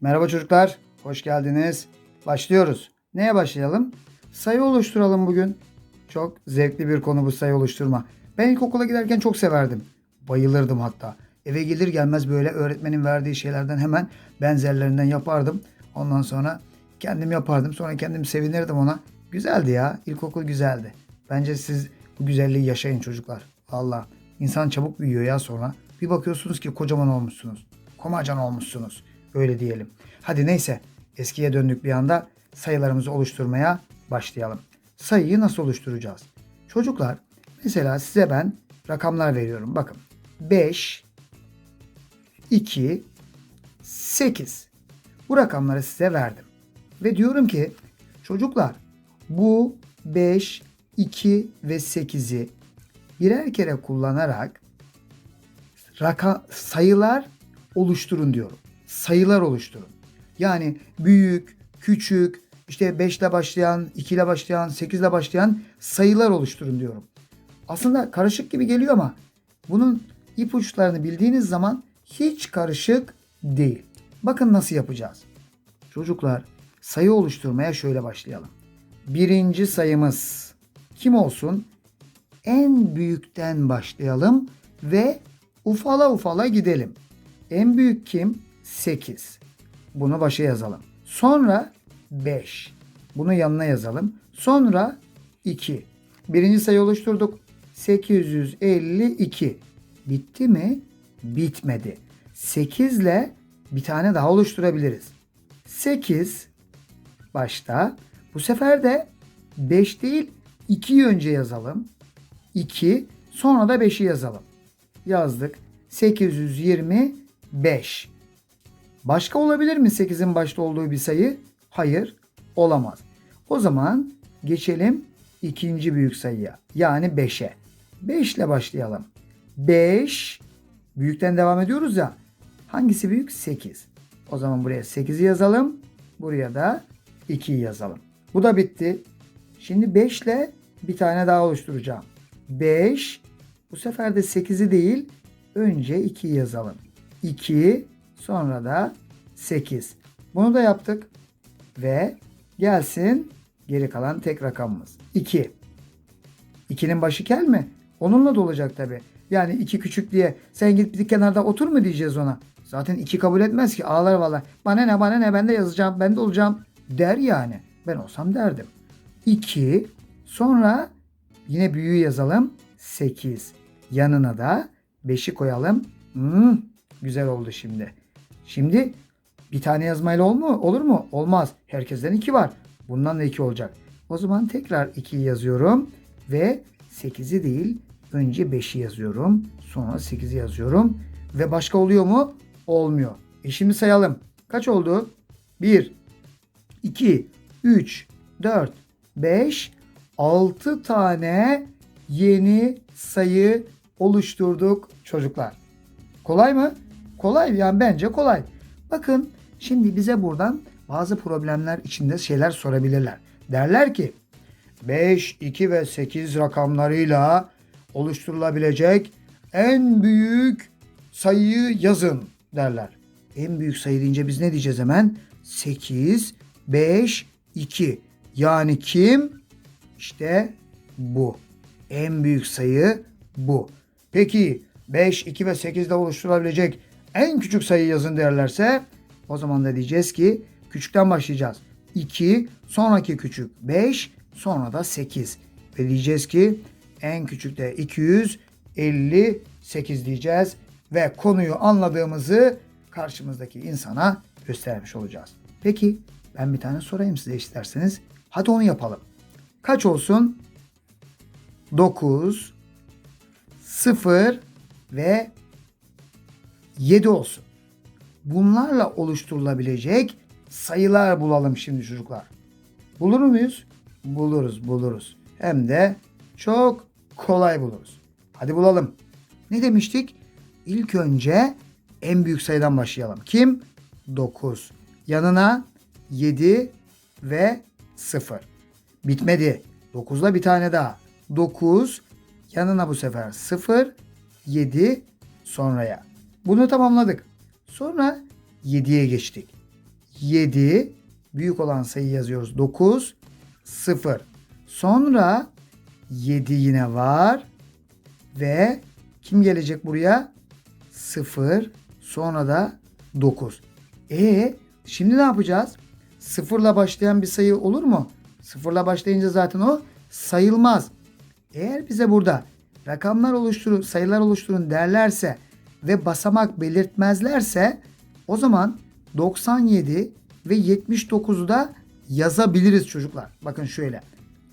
Merhaba çocuklar, hoş geldiniz. Başlıyoruz. Neye başlayalım? Sayı oluşturalım bugün. Çok zevkli bir konu bu sayı oluşturma. Ben ilkokula giderken çok severdim. Bayılırdım hatta. Eve gelir gelmez böyle öğretmenin verdiği şeylerden hemen benzerlerinden yapardım. Ondan sonra kendim yapardım. Sonra kendim sevinirdim ona. Güzeldi ya. İlkokul güzeldi. Bence siz bu güzelliği yaşayın çocuklar. Valla. insan çabuk büyüyor ya sonra. Bir bakıyorsunuz ki kocaman olmuşsunuz. Komacan olmuşsunuz. Öyle diyelim. Hadi neyse. Eskiye döndük bir anda. Sayılarımızı oluşturmaya başlayalım. Sayıyı nasıl oluşturacağız? Çocuklar mesela size ben rakamlar veriyorum. Bakın 5, 2, 8. Bu rakamları size verdim. Ve diyorum ki çocuklar bu 5, 2 ve 8'i birer kere kullanarak raka, sayılar oluşturun diyorum. Sayılar oluşturun. Yani büyük, küçük, işte 5 ile başlayan, 2 ile başlayan, 8 ile başlayan sayılar oluşturun diyorum. Aslında karışık gibi geliyor ama bunun ipuçlarını bildiğiniz zaman hiç karışık değil. Bakın nasıl yapacağız. Çocuklar sayı oluşturmaya şöyle başlayalım. Birinci sayımız kim olsun? En büyükten başlayalım ve ufala ufala gidelim. En büyük kim? 8. Bunu başa yazalım. Sonra 5. Bunu yanına yazalım. Sonra 2. Birinci sayı oluşturduk. 852. Bitti mi? Bitmedi. 8 ile bir tane daha oluşturabiliriz. 8 başta. Bu sefer de 5 değil 2'yi önce yazalım. 2 sonra da 5'i yazalım. Yazdık. 825. Başka olabilir mi 8'in başta olduğu bir sayı? Hayır, olamaz. O zaman geçelim ikinci büyük sayıya. Yani 5'e. 5 ile başlayalım. 5 büyükten devam ediyoruz ya. Hangisi büyük? 8. O zaman buraya 8'i yazalım. Buraya da 2'yi yazalım. Bu da bitti. Şimdi 5 ile bir tane daha oluşturacağım. 5 bu sefer de 8'i değil önce 2'yi yazalım. 2 sonra da 8. Bunu da yaptık. Ve gelsin geri kalan tek rakamımız. 2. 2'nin başı kel mi? Onunla da olacak tabi. Yani 2 küçük diye sen git bir kenarda otur mu diyeceğiz ona. Zaten 2 kabul etmez ki ağlar valla. Bana ne bana ne ben de yazacağım ben de olacağım der yani. Ben olsam derdim. 2 sonra yine büyüğü yazalım 8. Yanına da 5'i koyalım. Hmm, güzel oldu şimdi. Şimdi bir tane yazmayla olur mu? Olur mu? Olmaz. Herkesten 2 var. Bundan da 2 olacak. O zaman tekrar 2'yi yazıyorum ve 8'i değil önce 5'i yazıyorum. Sonra 8'i yazıyorum. Ve başka oluyor mu? Olmuyor. E şimdi sayalım. Kaç oldu? 1, 2, 3, 4, 5, 6 tane yeni sayı oluşturduk çocuklar. Kolay mı? Kolay yani bence kolay. Bakın şimdi bize buradan bazı problemler içinde şeyler sorabilirler. Derler ki 5, 2 ve 8 rakamlarıyla oluşturulabilecek en büyük sayıyı yazın derler. En büyük sayı deyince biz ne diyeceğiz hemen? 8, 5, 2. Yani kim? İşte bu. En büyük sayı bu. Peki 5, 2 ve 8 ile oluşturulabilecek en küçük sayı yazın derlerse o zaman da diyeceğiz ki küçükten başlayacağız. 2, sonraki küçük 5, sonra da 8. Ve diyeceğiz ki en küçük de 258 diyeceğiz ve konuyu anladığımızı karşımızdaki insana göstermiş olacağız. Peki ben bir tane sorayım size isterseniz. Hadi onu yapalım. Kaç olsun? 9, 0 ve 7 olsun. Bunlarla oluşturulabilecek sayılar bulalım şimdi çocuklar. Bulur muyuz? Buluruz, buluruz. Hem de çok kolay buluruz. Hadi bulalım. Ne demiştik? İlk önce en büyük sayıdan başlayalım. Kim? 9. Yanına 7 ve 0. Bitmedi. 9'la bir tane daha. 9 yanına bu sefer 0 7 sonraya. Bunu tamamladık. Sonra 7'ye geçtik. 7. Büyük olan sayı yazıyoruz. 9, 0. Sonra 7 yine var. Ve kim gelecek buraya? 0. Sonra da 9. E şimdi ne yapacağız? Sıfırla başlayan bir sayı olur mu? Sıfırla başlayınca zaten o sayılmaz. Eğer bize burada rakamlar oluşturun, sayılar oluşturun derlerse ve basamak belirtmezlerse o zaman 97 ve 79'u da yazabiliriz çocuklar. Bakın şöyle.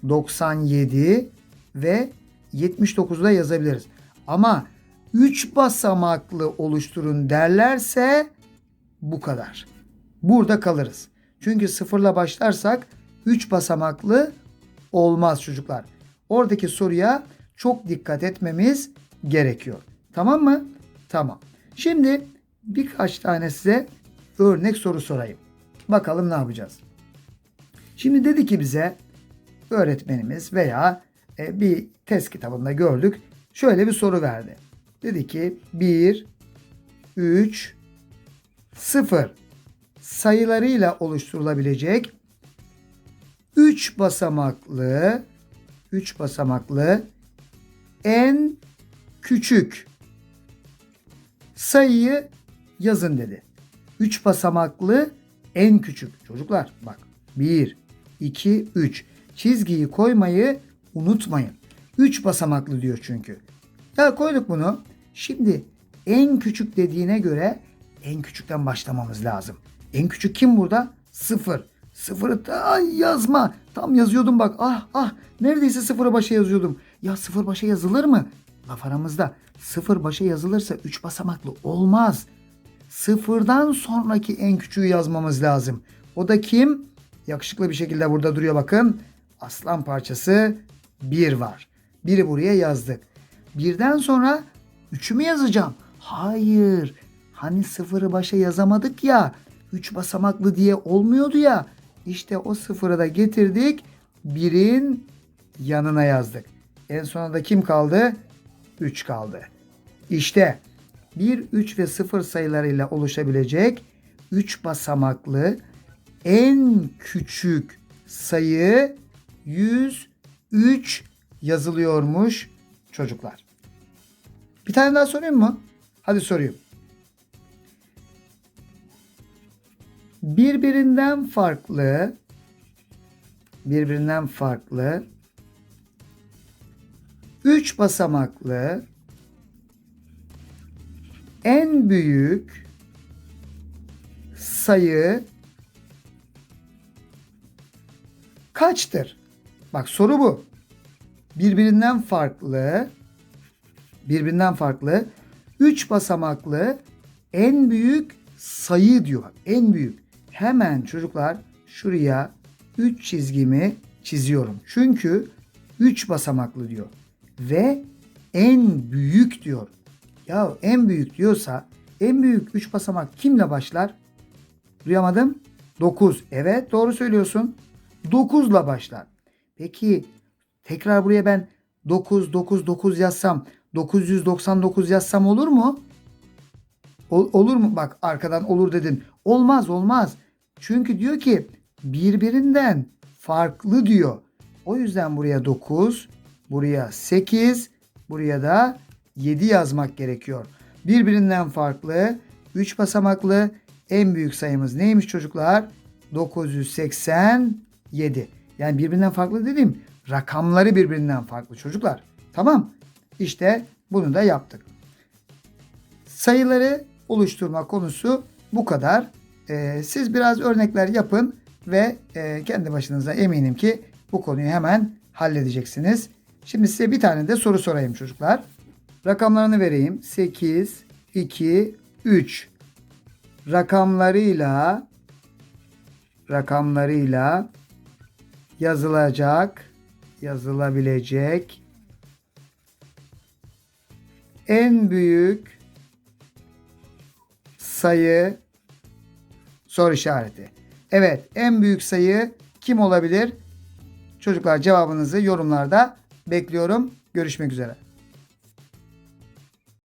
97 ve 79'u da yazabiliriz. Ama 3 basamaklı oluşturun derlerse bu kadar. Burada kalırız. Çünkü sıfırla başlarsak 3 basamaklı olmaz çocuklar. Oradaki soruya çok dikkat etmemiz gerekiyor. Tamam mı? Tamam. Şimdi birkaç tane size örnek soru sorayım. Bakalım ne yapacağız. Şimdi dedi ki bize öğretmenimiz veya e, bir test kitabında gördük. Şöyle bir soru verdi. Dedi ki 1, 3, 0 sayılarıyla oluşturulabilecek 3 basamaklı 3 basamaklı en küçük sayıyı yazın dedi. 3 basamaklı en küçük. Çocuklar bak 1, 2, 3. Çizgiyi koymayı unutmayın. 3 basamaklı diyor çünkü. Ya koyduk bunu. Şimdi en küçük dediğine göre en küçükten başlamamız lazım. En küçük kim burada? 0. Sıfırı da yazma. Tam yazıyordum bak. Ah ah neredeyse sıfırı başa yazıyordum. Ya sıfır başa yazılır mı? Laf aramızda. Sıfır başa yazılırsa 3 basamaklı olmaz. Sıfırdan sonraki en küçüğü yazmamız lazım. O da kim? Yakışıklı bir şekilde burada duruyor bakın. Aslan parçası 1 var. Biri buraya yazdık. Birden sonra 3'ü mü yazacağım? Hayır. Hani sıfırı başa yazamadık ya. 3 basamaklı diye olmuyordu ya. İşte o sıfırı da getirdik. Birin yanına yazdık. En sonunda kim kaldı? 3 kaldı. İşte 1, 3 ve 0 sayılarıyla oluşabilecek 3 basamaklı en küçük sayı 103 yazılıyormuş çocuklar. Bir tane daha sorayım mı? Hadi sorayım. Birbirinden farklı birbirinden farklı 3 basamaklı en büyük sayı kaçtır? Bak soru bu. Birbirinden farklı birbirinden farklı 3 basamaklı en büyük sayı diyor. En büyük. Hemen çocuklar şuraya 3 çizgimi çiziyorum. Çünkü 3 basamaklı diyor. Ve en büyük diyor. Ya en büyük diyorsa en büyük 3 basamak kimle başlar? Duyamadım. 9. Evet doğru söylüyorsun. 9 ile başlar. Peki tekrar buraya ben 9 9 9 yazsam 999 yazsam olur mu? Ol- olur mu? Bak arkadan olur dedin. Olmaz olmaz. Çünkü diyor ki birbirinden farklı diyor. O yüzden buraya 9, buraya 8, buraya da 7 yazmak gerekiyor. Birbirinden farklı 3 basamaklı en büyük sayımız neymiş çocuklar? 987. Yani birbirinden farklı dediğim rakamları birbirinden farklı çocuklar. Tamam. İşte bunu da yaptık. Sayıları oluşturma konusu bu kadar. Ee, siz biraz örnekler yapın ve e, kendi başınıza eminim ki bu konuyu hemen halledeceksiniz. Şimdi size bir tane de soru sorayım çocuklar. Rakamlarını vereyim. 8, 2, 3 rakamlarıyla rakamlarıyla yazılacak yazılabilecek en büyük sayı soru işareti. Evet, en büyük sayı kim olabilir? Çocuklar cevabınızı yorumlarda bekliyorum. Görüşmek üzere.